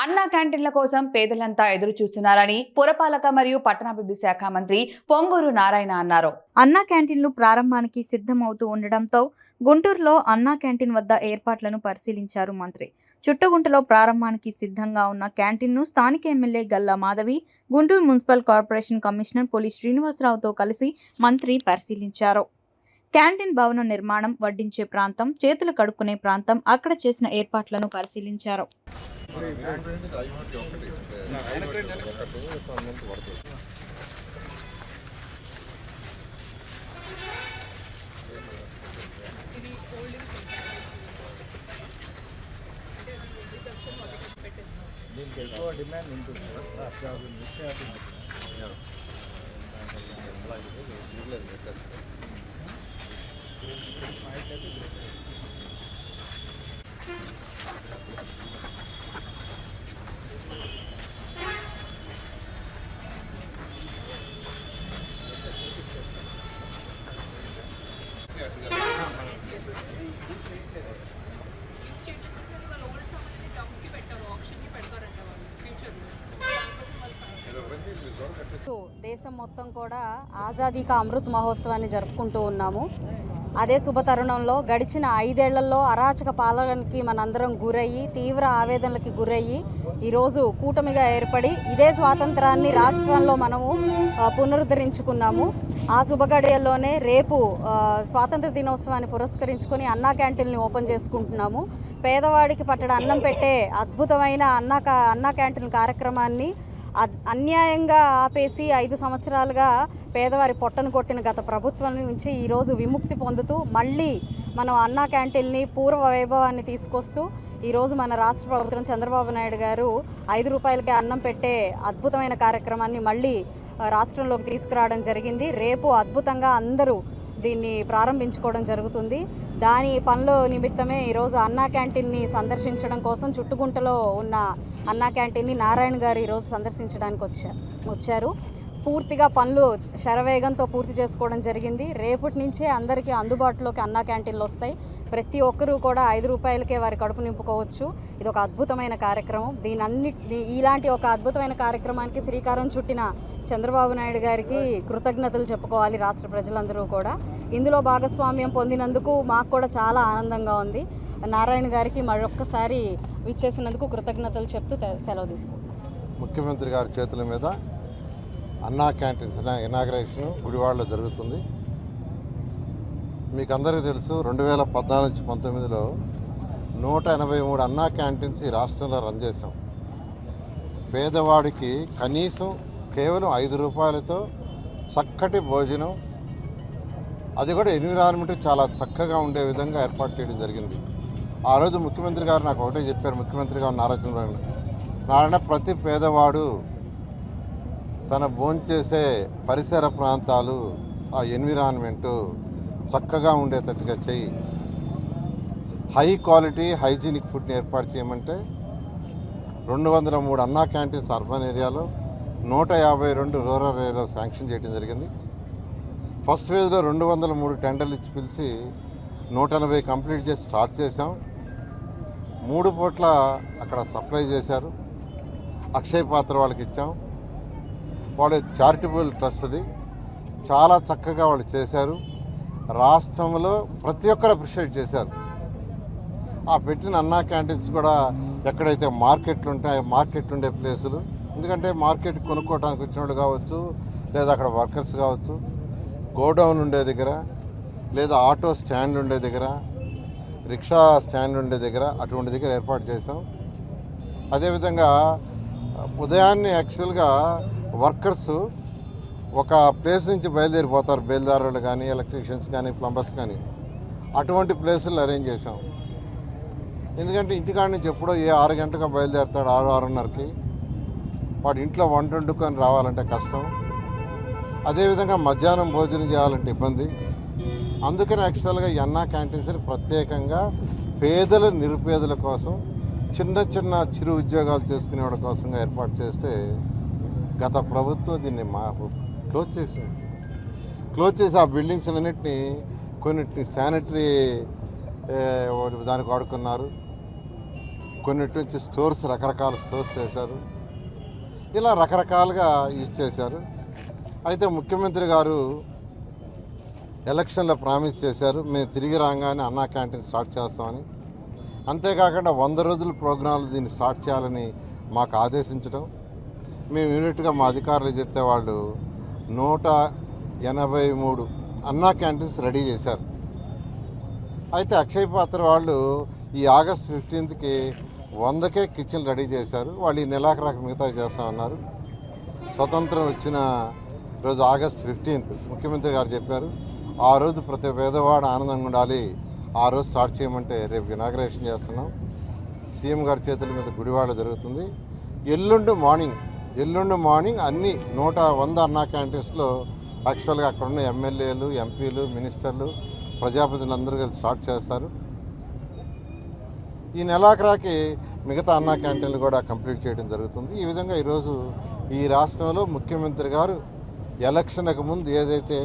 అన్నా క్యాంటీన్ల కోసం పేదలంతా ఎదురు చూస్తున్నారని పురపాలక మరియు పట్టణాభివృద్ధి శాఖ మంత్రి పొంగూరు నారాయణ అన్నారు. అన్నా క్యాంటీన్లు ప్రారంభానికి సిద్ధమవుతూ ఉండడంతో గుంటూరులో అన్నా క్యాంటీన్ వద్ద ఏర్పాట్లను పరిశీలించారు మంత్రి. చుట్టగుంటలో ప్రారంభానికి సిద్ధంగా ఉన్న క్యాంటీన్ను స్థానిక MLA Galla Madhavi Guntur municipal corporation commissioner police శ్రీనివాసరావుతో కలిసి మంత్రి పరిశీలించారు. క్యాంటీన్ భవనం నిర్మాణం వడ్డించే ప్రాంతం చేతులు కడుక్కునే ప్రాంతం అక్కడ చేసిన ఏర్పాట్లను పరిశీలించారు. దీనికి ఎక్కువ డిమాండ్ ఉంటుంది జాబ్ మిస్ దేశం మొత్తం కూడా ఆజాదీ కా అమృత్ మహోత్సవాన్ని జరుపుకుంటూ ఉన్నాము. అదే శుభ తరుణంలో గడిచిన ఐదేళ్ళలో అరాచక పాలనకి మనందరం గురయ్యి తీవ్ర ఆవేదనలకి గురయ్యి ఈరోజు కూటమిగా ఏర్పడి ఇదే స్వాతంత్రాన్ని రాష్ట్రంలో మనము పునరుద్ధరించుకున్నాము. ఆ శుభగడియల్లోనే రేపు స్వాతంత్ర దినోత్సవాన్ని పురస్కరించుకొని అన్నా క్యాంటీన్ని ఓపెన్ చేసుకుంటున్నాము. పేదవాడికి పట్టడ అన్నం పెట్టే అద్భుతమైన అన్నా అన్నా క్యాంటీన్ కార్యక్రమాన్ని అన్యాయంగా ఆపేసి ఐదు సంవత్సరాలుగా పేదవారి పొట్టను కొట్టిన గత ప్రభుత్వం నుంచి ఈరోజు విముక్తి పొందుతూ మళ్ళీ మనం అన్నా క్యాంటీన్ని పూర్వ వైభవాన్ని తీసుకొస్తూ ఈరోజు మన రాష్ట్ర ప్రభుత్వం చంద్రబాబు నాయుడు గారు ఐదు రూపాయలకే అన్నం పెట్టే అద్భుతమైన కార్యక్రమాన్ని మళ్ళీ రాష్ట్రంలోకి తీసుకురావడం జరిగింది. రేపు అద్భుతంగా అందరూ దీన్ని ప్రారంభించుకోవడం జరుగుతుంది. దాని పనుల నిమిత్తమే ఈరోజు అన్నా క్యాంటీన్ని సందర్శించడం కోసం చుట్టుగుంటలో ఉన్న అన్నా క్యాంటీన్ని నారాయణ గారు ఈరోజు సందర్శించడానికి వచ్చారు వచ్చారు. పూర్తిగా పనులు శరవేగంతో పూర్తి చేసుకోవడం జరిగింది. రేపటి నుంచే అందరికీ అందుబాటులోకి అన్నా క్యాంటీన్లు వస్తాయి. ప్రతి ఒక్కరూ కూడా ఐదు రూపాయలకే వారి కడుపు నింపుకోవచ్చు. ఇది ఒక అద్భుతమైన కార్యక్రమం. దీని అన్ని ఇలాంటి ఒక అద్భుతమైన కార్యక్రమానికి శ్రీకారం చుట్టిన చంద్రబాబు నాయుడు గారికి కృతజ్ఞతలు చెప్పుకోవాలి రాష్ట్ర ప్రజలందరూ కూడా. ఇందులో భాగస్వామ్యం పొందినందుకు మాకు కూడా చాలా ఆనందంగా ఉంది. నారాయణ గారికి మరొక్కసారి విచ్చేసినందుకు కృతజ్ఞతలు చెప్తూ సెలవు తీసుకుంటాం ముఖ్యమంత్రి గారి చేతుల మీద అన్నా క్యాంటీన్స్ ఇనాగ్రేషన్ గుడివాడలో జరుగుతుంది. మీకు అందరికీ తెలుసు రెండు వేల పద్నాలుగు నుంచి పంతొమ్మిదిలో నూట ఎనభై మూడు అన్నా క్యాంటీన్స్ ఈ రాష్ట్రంలో రన్ చేసాం పేదవాడికి కనీసం కేవలం ఐదు రూపాయలతో చక్కటి భోజనం. అది కూడా ఎన్విరాన్మెంట్ చాలా చక్కగా ఉండే విధంగా ఏర్పాటు చేయడం జరిగింది. ఆ రోజు ముఖ్యమంత్రి గారు నాకు ఒకటే చెప్పారు ముఖ్యమంత్రి గారు నారా చంద్రబాబు నారాయణ ప్రతి పేదవాడు తన భోంచేసే పరిసర ప్రాంతాలు ఆ ఎన్విరాన్మెంటు చక్కగా ఉండేటట్టుగా చేయి హై క్వాలిటీ హైజీనిక్ ఫుడ్ని ఏర్పాటు చేయమంటే రెండు వందల మూడు అన్నా క్యాంటీన్స్ అర్బన్ ఏరియాలో నూట యాభై రెండు రూరల్ ఏరియాలో శాంక్షన్ చేయడం జరిగింది. ఫస్ట్ ఫేజ్లో రెండు వందల మూడు టెండర్లు ఇచ్చి పిలిచి నూట ఎనభై కంప్లీట్ చేసి స్టార్ట్ చేసాం మూడు పూట్ల అక్కడ సప్లై చేశారు. అక్షయ్ పాత్ర వాళ్ళకి ఇచ్చాం. వాళ్ళు చారిటబుల్ ట్రస్ట్ అది. చాలా చక్కగా వాళ్ళు చేశారు. రాష్ట్రంలో ప్రతి ఒక్కరు అప్రిషియేట్ చేశారు. ఆ పెట్టిన అన్నా క్యాంటీన్స్ కూడా ఎక్కడైతే మార్కెట్లు ఉంటాయో మార్కెట్ ఉండే ప్లేసులు ఎందుకంటే మార్కెట్ కొనుక్కోవడానికి వచ్చినప్పుడు కావచ్చు లేదా అక్కడ వర్కర్స్ కావచ్చు గోడౌన్ ఉండే దగ్గర లేదా ఆటో స్టాండ్ ఉండే దగ్గర రిక్షా స్టాండ్ ఉండే దగ్గర అటువంటి దగ్గర ఏర్పాటు చేసాం అదేవిధంగా ఉదయాన్నే యాక్చువల్గా వర్కర్స్ ఒక ప్లేస్ నుంచి బయలుదేరిపోతారు బయలుదేరులు కానీ ఎలక్ట్రీషియన్స్ కానీ ప్లంబర్స్ కానీ. అటువంటి ప్లేసులు అరేంజ్ చేసాం ఎందుకంటే ఇంటికాడ నుంచి ఎప్పుడో ఏ ఆరు గంటగా బయలుదేరుతాడు ఆరు ఆరున్నరకి. వాడు ఇంట్లో వంట వండుకొని రావాలంటే కష్టం. అదేవిధంగా మధ్యాహ్నం భోజనం చేయాలంటే ఇబ్బంది. అందుకని యాక్చువల్గా ఎన్నా క్యాంటీన్స్ని ప్రత్యేకంగా పేదల నిరుపేదల కోసం చిన్న చిన్న చిరు ఉద్యోగాలు చేసుకునే వాళ్ళ కోసంగా ఏర్పాటు చేస్తే గత ప్రభుత్వం దీన్ని మా క్లోజ్ చేసింది. క్లోజ్ చేసి ఆ బిల్డింగ్స్ అన్నింటినీ కొన్నిటిని శానిటరీ దానికి వాడుకున్నారు. కొన్నిటి నుంచి స్టోర్స్ రకరకాల స్టోర్స్ చేశారు. ఇలా రకరకాలుగా యూజ్ చేశారు. అయితే ముఖ్యమంత్రి గారు ఎలక్షన్లో ప్రామిస్ చేశారు మేము తిరిగి రాగానే అన్నా క్యాంటీన్ స్టార్ట్ చేస్తామని. అంతేకాకుండా వంద రోజుల ప్రోగ్రాంలు దీన్ని స్టార్ట్ చేయాలని మాకు ఆదేశించడం. మేము యూనిట్గా మా అధికారులు చెప్తే వాళ్ళు నూట ఎనభై మూడు అన్నా క్యాంటీన్స్ రెడీ చేశారు. అయితే అక్షయ్ పాత్ర వాళ్ళు ఈ ఆగస్ట్ ఫిఫ్టీన్త్కి వందకే కిచెన్ రెడీ చేశారు. వాళ్ళు ఈ నెలాఖరాకు మిగతా చేస్తామన్నారు స్వతంత్రం వచ్చిన రోజు ఆగస్ట్ ఫిఫ్టీన్త్ ముఖ్యమంత్రి గారు చెప్పారు ఆ రోజు ప్రతి పేదవాడు ఆనందంగా ఉండాలి. ఆ రోజు స్టార్ట్ చేయమంటే రేపు ఇనాగ్రేషన్ చేస్తున్నాం. సీఎం గారి చేతుల మీద గుడివాడ జరుగుతుంది. ఎల్లుండి మార్నింగ్ ఎల్లుండి మార్నింగ్ అన్ని నూట వంద అన్నా క్యాంటీన్స్లో యాక్చువల్గా అక్కడ ఉన్న ఎమ్మెల్యేలు ఎంపీలు మినిస్టర్లు ప్రజాప్రతినిధులు అందరూ కలిసి స్టార్ట్ చేస్తారు. ఈ నెలాఖరాకి మిగతా అన్నా క్యాంటీన్లు కూడా కంప్లీట్ చేయడం జరుగుతుంది. ఈ విధంగా ఈరోజు ఈ రాష్ట్రంలో ముఖ్యమంత్రి గారు ఎలక్షన్కు ముందు ఏదైతే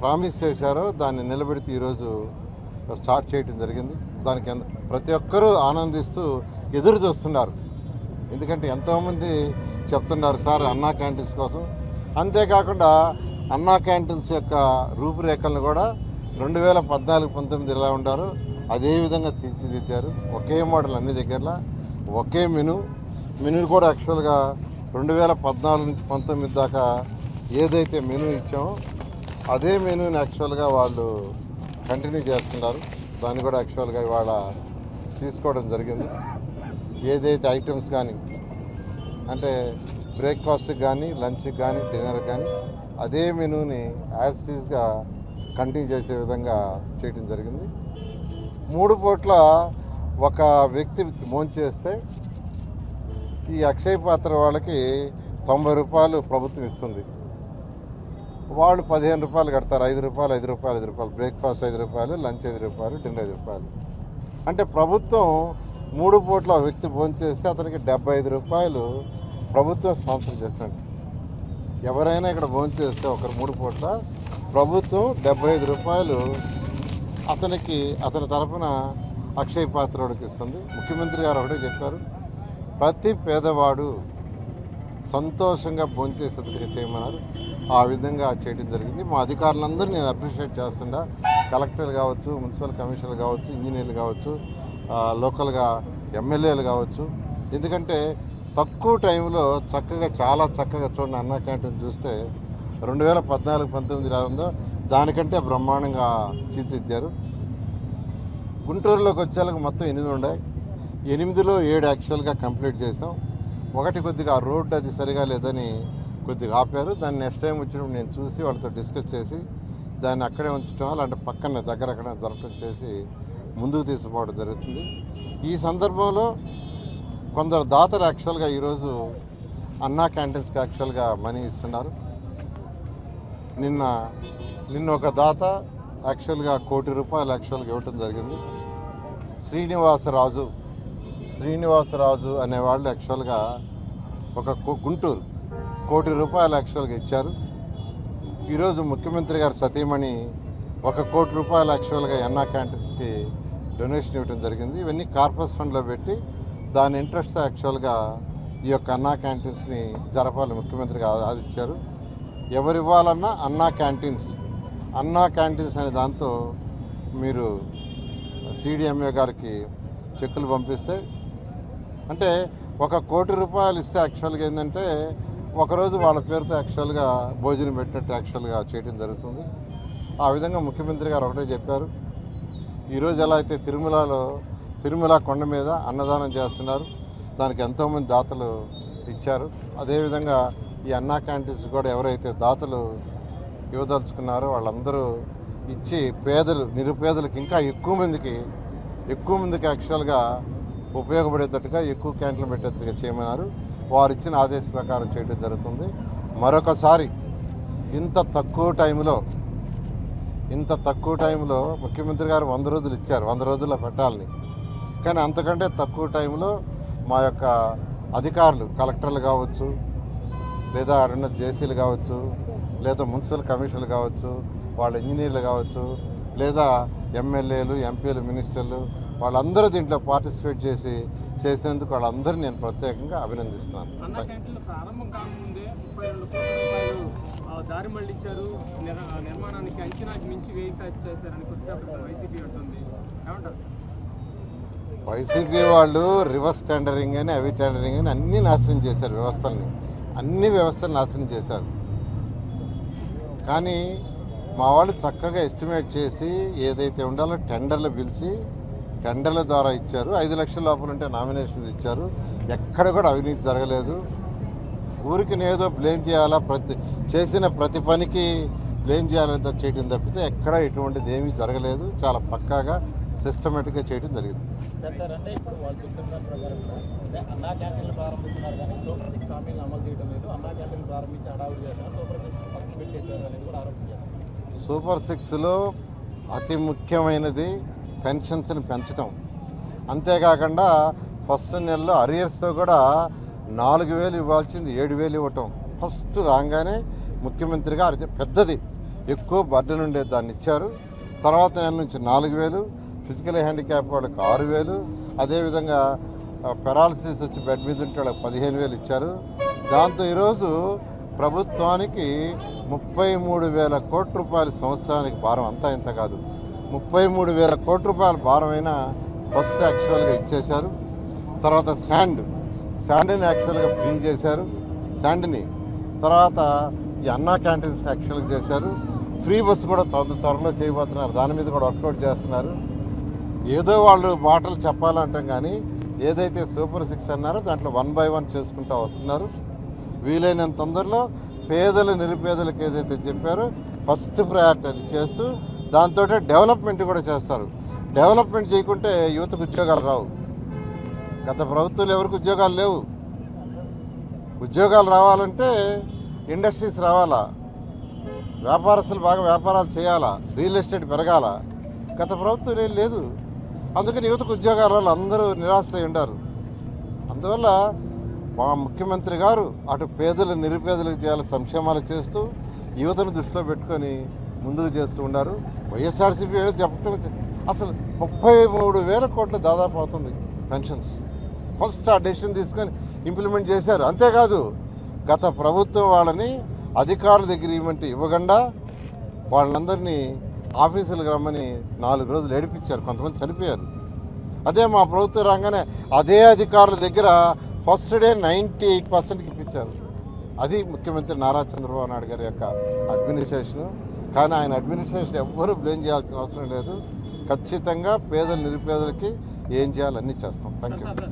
ప్రామిస్ చేశారో దాన్ని నిలబెడితే ఈరోజు స్టార్ట్ చేయడం జరిగింది. దానికి ప్రతి ఒక్కరూ ఆనందిస్తూ ఎదురు చూస్తున్నారు. ఎందుకంటే ఎంతోమంది చెప్తున్నారు సార్ అన్నా క్యాంటీన్స్ కోసం. అంతేకాకుండా అన్నా క్యాంటీన్స్ యొక్క రూపురేఖలను కూడా రెండు వేల పద్నాలుగు పంతొమ్మిది ఎలా ఉండారో అదే విధంగా తీర్చిదిద్దారు. ఒకే మోడల్ అన్ని దగ్గరలో ఒకే మెను. మెను కూడా యాక్చువల్గా రెండు వేల పద్నాలుగు నుంచి పంతొమ్మిది దాకా ఏదైతే మెను ఇచ్చామో అదే మెనూని యాక్చువల్గా వాళ్ళు కంటిన్యూ చేస్తున్నారు. దాన్ని కూడా యాక్చువల్గా ఇవాళ తీసుకోవడం జరిగింది. ఏదైతే ఐటమ్స్ కానీ అంటే బ్రేక్ఫాస్ట్కి కానీ లంచ్కి కానీ డిన్నర్ కానీ అదే మెనూని యాజ్ టీజ్గా కంటిన్యూ చేసే విధంగా చేయడం జరిగింది. మూడు పూట్ల ఒక వ్యక్తి భోంచేస్తే ఈ అక్షయ పాత్ర వాళ్ళకి తొంభై రూపాయలు ప్రభుత్వం ఇస్తుంది. వాళ్ళు పదిహేను రూపాయలు కడతారు. ఐదు రూపాయలు ఐదు రూపాయలు ఐదు రూపాయలు. బ్రేక్ఫాస్ట్ ఐదు రూపాయలు లంచ్ ఐదు రూపాయలు డిన్నర్ ఐదు రూపాయలు. అంటే ప్రభుత్వం మూడు పూట్ల వ్యక్తి భోంచేస్తే అతనికి డెబ్బై ఐదు రూపాయలు ప్రభుత్వం స్పాన్సర్ చేస్తుంది. ఎవరైనా ఇక్కడ భోంచేస్తే ఒకరు మూడు పూట్ల ప్రభుత్వం డెబ్బై ఐదు రూపాయలు అతనికి అతని తరపున అక్షయ పాత్ర ఇస్తుంది. ముఖ్యమంత్రి గారు ఒకటే చెప్పారు. ప్రతి పేదవాడు సంతోషంగా భోంచేసేందుకు చేయమన్నారు. ఆ విధంగా చేయడం జరిగింది. మా అధికారులందరూ నేను అప్రిషియేట్ చేస్తుండా. కలెక్టర్లు కావచ్చు మున్సిపల్ కమిషనర్ కావచ్చు ఇంజనీర్లు కావచ్చు లోకల్గా ఎమ్మెల్యేలు కావచ్చు. ఎందుకంటే తక్కువ టైంలో చక్కగా చాలా చక్కగా చూడండి అన్న క్యాంటీన్ చూస్తే రెండు వేల పద్నాలుగు పంతొమ్మిది ఎలా ఉందో దానికంటే బ్రహ్మాండంగా తీర్చిదిద్దారు గుంటూరులోకి వచ్చేలాగా మొత్తం ఎనిమిది ఉన్నాయి ఎనిమిదిలో ఏడు యాక్చువల్గా కంప్లీట్ చేసాం ఒకటి కొద్దిగా ఆ రోడ్డు అది సరిగా లేదని కొద్దిగా ఆపారు. దాన్ని నెక్స్ట్ టైం వచ్చినప్పుడు నేను చూసి వాళ్ళతో డిస్కస్ చేసి దాన్ని అక్కడే ఉంచడం అలాంటి పక్కన దగ్గర అక్కడ జరపడం చేసి ముందుకు తీసుకోవడం జరుగుతుంది. ఈ సందర్భంలో కొందరు దాతలు యాక్చువల్గా ఈరోజు అన్నా క్యాంటీన్స్కి యాక్చువల్గా మనీ ఇస్తున్నారు. నిన్న నిన్న ఒక దాత యాక్చువల్గా కోటి రూపాయలు యాక్చువల్గా ఇవ్వటం జరిగింది. శ్రీనివాసరాజు శ్రీనివాసరాజు అనేవాళ్ళు యాక్చువల్గా ఒక గుంటూరు కోటి రూపాయలు యాక్చువల్గా ఇచ్చారు. ఈరోజు ముఖ్యమంత్రి గారు సతీమణి ఒక కోటి రూపాయలు యాక్చువల్గా ఎన్నా క్యాంటీన్స్కి డొనేషన్ ఇవ్వడం జరిగింది. ఇవన్నీ కార్పస్ ఫండ్లో పెట్టి దాని ఇంట్రెస్ట్ యాక్చువల్గా ఈ యొక్క అన్నా క్యాంటీన్స్ని జరపాలని ముఖ్యమంత్రి గారు ఆదేశించారు. ఎవరు ఇవ్వాలన్నా అన్నా క్యాంటీన్స్. అన్నా క్యాంటీన్స్ అనే దాంతో మీరు సిడిఎంఏ గారికి చెక్కులు పంపిస్తే అంటే ఒక కోటి రూపాయలు ఇస్తే యాక్చువల్గా ఏంటంటే ఒకరోజు వాళ్ళ పేరుతో యాక్చువల్గా భోజనం పెట్టినట్టు యాక్చువల్గా చేయడం జరుగుతుంది. ఆ విధంగా ముఖ్యమంత్రి గారు ఒకటే చెప్పారు. ఈరోజు ఎలా అయితే తిరుమలలో తిరుమల కొండ మీద అన్నదానం చేస్తున్నారు దానికి ఎంతోమంది దాతలు ఇచ్చారు. అదేవిధంగా ఈ అన్నా క్యాంటీన్స్ కూడా ఎవరైతే దాతలు ఇవ్వదలుచుకున్నారో వాళ్ళందరూ ఇచ్చి పేదలు నిరుపేదలకు ఇంకా ఎక్కువ మందికి ఎక్కువ మందికి యాక్చువల్గా ఉపయోగపడేటట్టుగా ఎక్కువ క్యాంటీన్లు పెట్టేట్టుగా చేయమన్నారు. వారు ఇచ్చిన ఆదేశ ప్రకారం చేయడం జరుగుతుంది. మరొకసారి ఇంత తక్కువ టైంలో ఇంత తక్కువ టైంలో ముఖ్యమంత్రి గారు వంద రోజులు ఇచ్చారు వంద రోజుల్లో పెట్టాలని. కానీ అంతకంటే తక్కువ టైంలో మా యొక్క అధికారులు కలెక్టర్లు కావచ్చు లేదా అడున్న జేసీలు కావచ్చు లేదా మున్సిపల్ కమిషనర్లు కావచ్చు వాళ్ళ ఇంజనీర్లు కావచ్చు లేదా ఎమ్మెల్యేలు ఎంపీలు మినిస్టర్లు వాళ్ళందరూ దీంట్లో పార్టిసిపేట్ చేసి చేసినందుకు వాళ్ళందరినీ నేను ప్రత్యేకంగా దారి నిర్మాణానికి అంచనాకి మించి వ్యయం ఖర్చు చేశారని కొద్దిసేపటి వైసీపీ ఏమంటారు? వైసీపీ వాళ్ళు రివర్స్ టెండరింగ్ అని అవి టెండరింగ్ అని అన్నీ నాశనం చేశారు వ్యవస్థల్ని. అన్ని వ్యవస్థలు నాశనం చేశారు. కానీ మా వాళ్ళు చక్కగా ఎస్టిమేట్ చేసి ఏదైతే ఉండాలో టెండర్లు పిలిచి టెండర్ల ద్వారా ఇచ్చారు. ఐదు లక్షల లోపల ఉంటే నామినేషన్స్ ఇచ్చారు. ఎక్కడ కూడా అవినీతి జరగలేదు. ఊరికి ఏదో బ్లేమ్ చేయాలా ప్రతి చేసిన ప్రతి పనికి బ్లేమ్ చేయాలంత చేయడం తప్పితే ఎక్కడ ఎటువంటిది ఏమీ జరగలేదు. చాలా పక్కాగా సిస్టమేటిక్గా చేయడం జరిగింది. సూపర్ సిక్స్లో అతి ముఖ్యమైనది పెన్షన్స్ని పెంచడం అంతేకాకుండా ఫస్ట్ నెలలో అరియర్స్తో కూడా నాలుగు వేలు ఇవ్వాల్సింది ఏడు వేలు ఇవ్వటం. ఫస్ట్ రాగానే ముఖ్యమంత్రిగా అది పెద్దది ఎక్కువ బర్డెన్ ఉండేది దాన్ని ఇచ్చారు. తర్వాత నెల నుంచి నాలుగు వేలు ఫిజికల్ హ్యాండిక్యాప్ వాళ్ళకి ఆరు వేలు. అదేవిధంగా పెరాలసిస్ వచ్చి బెడ్ మీద ఉంటే వాళ్ళకి పదిహేను వేలు ఇచ్చారు. దాంతో ఈరోజు ప్రభుత్వానికి ముప్పై మూడు వేల కోట్ల రూపాయల సంవత్సరానికి భారం. అంతా ఇంత కాదు. ముప్పై మూడు వేల కోట్ల రూపాయల భారమైన ఫస్ట్ యాక్చువల్గా ఇచ్చేశారు. తర్వాత శాండ్. శాండ్ని యాక్చువల్గా ఫ్రీ చేశారు. శాండ్ని. తర్వాత ఈ అన్నా క్యాంటీన్స్ యాక్చువల్గా చేశారు. ఫ్రీ బస్సు కూడా త్వర త్వరలో చేయబోతున్నారు. దాని మీద కూడా వర్కౌట్ చేస్తున్నారు. ఏదో వాళ్ళు మాటలు చెప్పాలంటాం కానీ ఏదైతే సూపర్ సిక్స్ అన్నారో దాంట్లో వన్ బై వన్ చేసుకుంటూ వస్తున్నారు. వీలైనంత తొందరలో పేదలు నిరుపేదలకు ఏదైతే చెప్పారో ఫస్ట్ ప్రయారిటీ అది చేస్తూ దాంతో డెవలప్మెంట్ కూడా చేస్తారు. డెవలప్మెంట్ చేయకుంటే యువతకు ఉద్యోగాలు రావు. గత ప్రభుత్వాలు ఎవరికి ఉద్యోగాలు లేవు. ఉద్యోగాలు రావాలంటే ఇండస్ట్రీస్ రావాలా? వ్యాపారస్తులు బాగా వ్యాపారాలు చేయాలా? రియల్ ఎస్టేట్ పెరగాల? గత ప్రభుత్వం ఏం లేదు. అందుకని యువతకు ఉద్యోగాలలో అందరూ నిరాశ ఉండారు. అందువల్ల మా ముఖ్యమంత్రి గారు అటు పేదలు నిరుపేదలకు చేయాలి సంక్షేమాలు చేస్తూ యువతను దృష్టిలో పెట్టుకొని ముందుకు చేస్తూ ఉన్నారు వైఎస్ఆర్సీపీ ఏదో చెప్పడం అసలు ముప్పై మూడు వేల కోట్లు దాదాపు అవుతుంది పెన్షన్స్. ఫస్ట్ ఆ డెసిషన్ తీసుకొని ఇంప్లిమెంట్ చేశారు. అంతేకాదు గత ప్రభుత్వం వాళ్ళని అధికారుల దగ్గర ఇవ్వకుండా వాళ్ళందరినీ ఆఫీసులకు రమ్మని నాలుగు రోజులు ఏడిపించారు. కొంతమంది చనిపోయారు. అదే మా ప్రభుత్వం రాగానే అదే అధికారుల దగ్గర ఫస్ట్ డే నైంటీ ఎయిట్ పర్సెంట్కి ఇప్పించారు. అది ముఖ్యమంత్రి నారా చంద్రబాబు నాయుడు గారి యొక్క అడ్మినిస్ట్రేషను. కానీ ఆయన అడ్మినిస్ట్రేషన్ ఎవ్వరూ బ్లేమ్ చేయాల్సిన అవసరం లేదు. ఖచ్చితంగా పేదలు నిరుపేదలకి ఏం చేయాలన్నీ చేస్తాం. Thank you